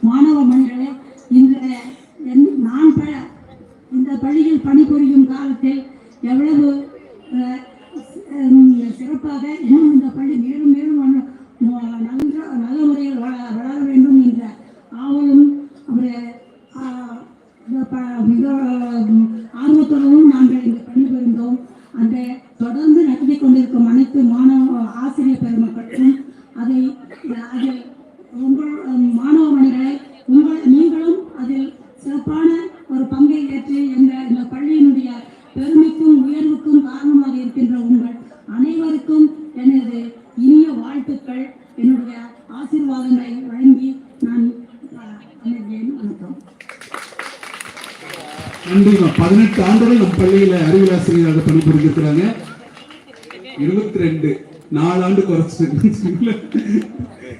மாணவ மன்றே இன்று நான் இந்த பள்ளியில் பணிபுரியும் காலத்தில் பதினெட்டு ஆண்டுகள் நம் பள்ளியில அறிவியல் ஆசிரியராக பணிபுரிஞ்சிருக்கிறாங்க இருபத்தி ரெண்டு நாலு ஆண்டு குறைச்சிட்டு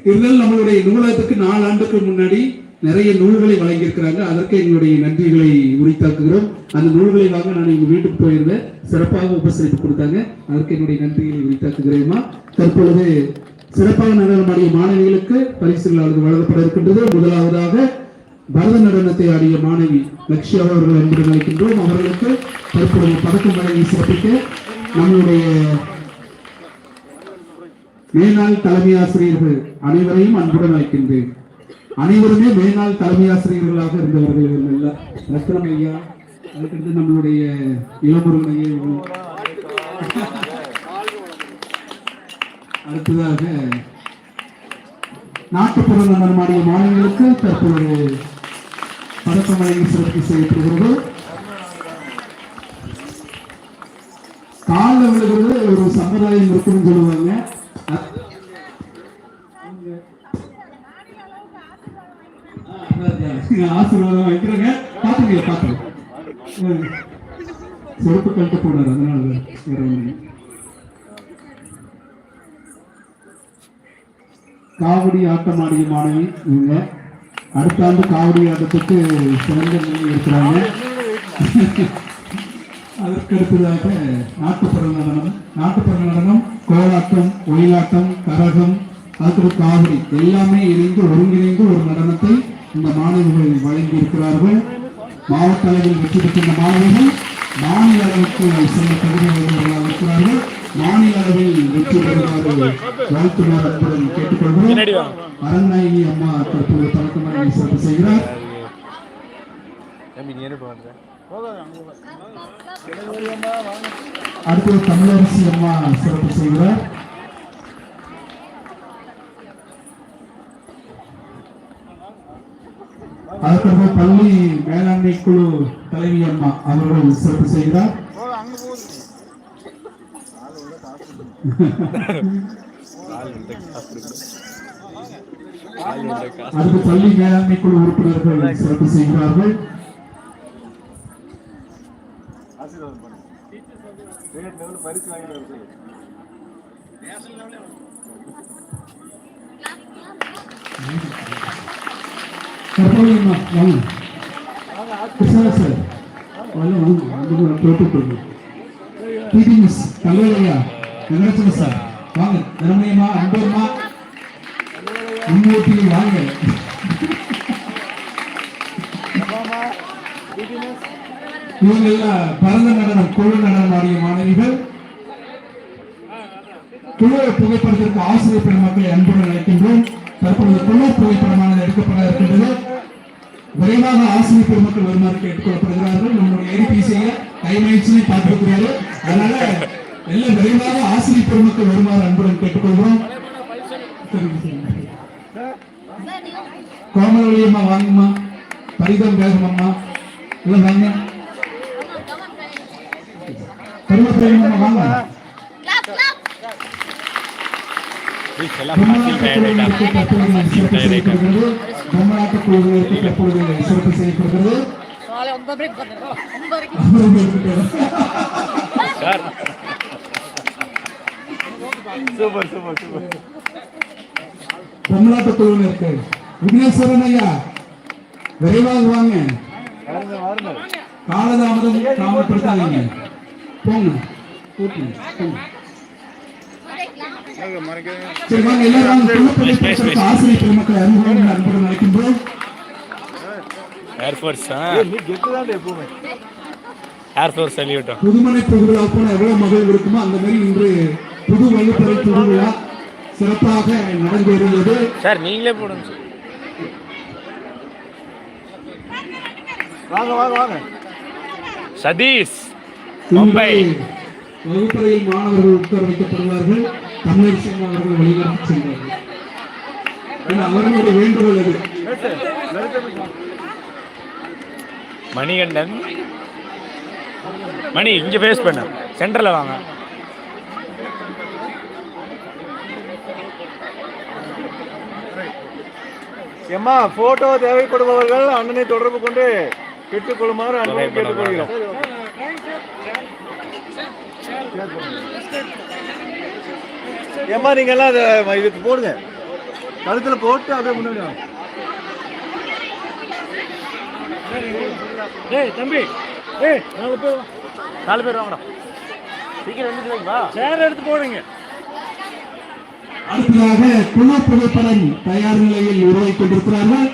இருந்தாலும் நம்மளுடைய நூலகத்துக்கு நாலு ஆண்டுக்கு முன்னாடி நிறைய நூல்களை வழங்கியிருக்கிறாங்க. அதற்கு எங்களுடைய நன்றிகளை உரித்தாக்குகிறோம். அந்த நூல்களை வாங்க நான் எங்க வீட்டுக்கு போயிருந்தேன். சிறப்பாக உபசரிப்பு கொடுத்தாங்க. அதற்கு என்னுடைய நன்றிகளை உரித்தாக்குகிறேம்மா தற்பொழுது சிறப்பாக நடனமாடிய மாணவிகளுக்கு பரிசுகள் வழங்கப்பட இருக்கின்றது. முதலாவதாக பரத நடனத்தை ஆடிய மாணவி லக்ஷ்யா அவர்கள் என்பது அழைக்கின்றோம் அவர்களுக்கு தற்போது பதக்கம் வழங்கி சிறப்பிக்க நம்முடைய மேனாள் தலைமை ஆசிரியர்கள் அனைவரையும் அன்புடன் அழைக்கின்றேன். அனைவருமே மேனாள் தலைமை ஆசிரியர்களாக இருந்தவர்கள் இல்லை ரத்னம் ஐயா. அதுக்கடுத்து நம்மளுடைய இளமுருகன் ஐயா அடுத்ததாக நாட்டுப்புற நடனமாடிய மாநிலங்களுக்கு தற்போது பதக்கம் வழங்கி சிறப்பு செய்யப்படுகிறது காலில் விழுகிறது ஒரு சம்பிரதாயம் இருக்குன்னு சொல்லுவாங்க. அ- ஆசீர்வாதம் வைக்கிறேங்க. பாத்துங்க பாத்துங்க செருப்பு கழட்ட போனார் அதனால வேற ஒண்ணு காவடி ஆட்டம் மாணவி இவங்க. அடுத்த ஆண்டு காவடி ஆட்டத்துக்கு சிறந்த இருக்கிறாங்க அதற்கடுத்ததாக நாட்டுப்புற நடனம் நாட்டுப்புற நடனம் கோலாட்டம் ஒயிலாட்டம் கரகம் அதுக்கு காவடி எல்லாமே இணைந்து ஒருங்கிணைந்து ஒரு நடனத்தை இந்த மாணவர்கள் வழங்கி இருக்கிறார்கள் மாவட்ட அளவில் வெற்றி பெற்ற மாணவர்கள் மாநில அளவுக்கு சில தகுதி இருக்கிறார்கள். மாநில அளவில் வெற்றி பெறுமாறு வாழ்த்துமாறு அன்புடன் கேட்டுக்கொள்கிறோம். அரண்நாயகி அம்மா தற்போது வழங்கி சிறப்பு செய்கிறார். அடுத்தது தமிழரசி அம்மா சிறப்பு செய்கிறார். அதற்கு பள்ளி மேலாண்மை குழு தலைவி அம்மா அவர்கள் சிறப்பு செய்கிறார். அடுத்து பள்ளி மேலாண்மை குழு உறுப்பினர்கள் சிறப்பு செய்கிறார்கள். பரிசு வாங்கி. தற்போது அம்மா கிருஷ்ணா சார் வாங்க வாங்க. வந்து போட்டு கொடுங்க பிடி மிஸ் கல்லூரியா? வெங்கடேசன் சார். வாங்க திறமையம்மா அன்போர்மா முன்னோட்டி வாங்க இவங்கெல்லாம் பரந்த நடனம் குழு நடனம் ஆடிய மாணவிகள். குழு புகைப்படத்திற்கு ஆசிரியர் பெருமக்களை அன்புடன் அழைக்கின்றோம். தற்பொழுது குழு புகைப்படமானது எடுக்கப்பட இருக்கின்றது. விரைவாக ஆசிரியர் பெருமக்கள் வருமாறு கேட்டுக்கொள்ளப்படுகிறார்கள். நம்முடைய ஏடிபிசியை கைமயிற்சியை பார்த்திருக்கிறார்கள் அதனால எல்லாம் விரைவாக ஆசிரியர் பெருமக்கள் வருமாறு அன்புடன் கேட்டுக்கொள்கிறோம். கோமலவழி அம்மா வாங்கம்மா. பரிதம் வேகம் அம்மா எல்லாம் வாங்க. பருவப்பிரேமி அம்மா வாங்க சிறப்பு செய்யப்படுகிறது. Super super super. பொம்மலாட்ட குழுவினருக்கு விக்னேஸ்வரன் ஐயா விரைவாக வாங்க. காலதாமதம் தாமதப்படுத்தாதீங்க போங்க. ஆசிரியர் பெருமக்களை அறிமுகம் அன்புடன் அழைக்கின்றோம். ஏர்ஃபோர்ஸ் ஏர்ஃபோர்ஸ் புதுமனை திருவிழா எவ்வளவு மகிழ்வு இருக்குமோ அந்த மாதிரி இன்று புது வகுப்பறை திருவிழா சிறப்பாக நடந்து வருகிறது. சார் நீங்களே போடுங்க சார். வாங்க வாங்க வாங்க. சதீஷ் மும்பை. வகுப்பறையில் மாணவர்கள் உட்கார வைக்கப்படுவார்கள் அவர்கள் வழிநடத்தி சென்றார்கள் அவர்களுடைய வேண்டுகோள் அது. மணிகண்டன். மணி இங்க ஃபேஸ் பண்ண. சென்டர்ல வாங்க. எம்மா போட்டோ தேவைப்படுபவர்கள் அண்ணனை தொடர்பு கொண்டு பெற்றுக்கொள்ளுமாறு அன்போடு கேட்டுக்கொள்கிறோம். ஏம்மா நீங்க எல்லாம் அதை இதுக்கு போடுங்க. கழுத்துல போட்டு அப்படியே முன்னாடி. ஏய் தம்பி. ஏய் நாலு பேர் நாலு பேர் வாங்கடா. சீக்கிரம் வந்துட்டு வா. சேர் எடுத்து போடுங்க அடுத்ததாக குழு புகைப்படம் தயார் நிலையில் உருவாக்கி கொண்டிருக்கிறார்கள்.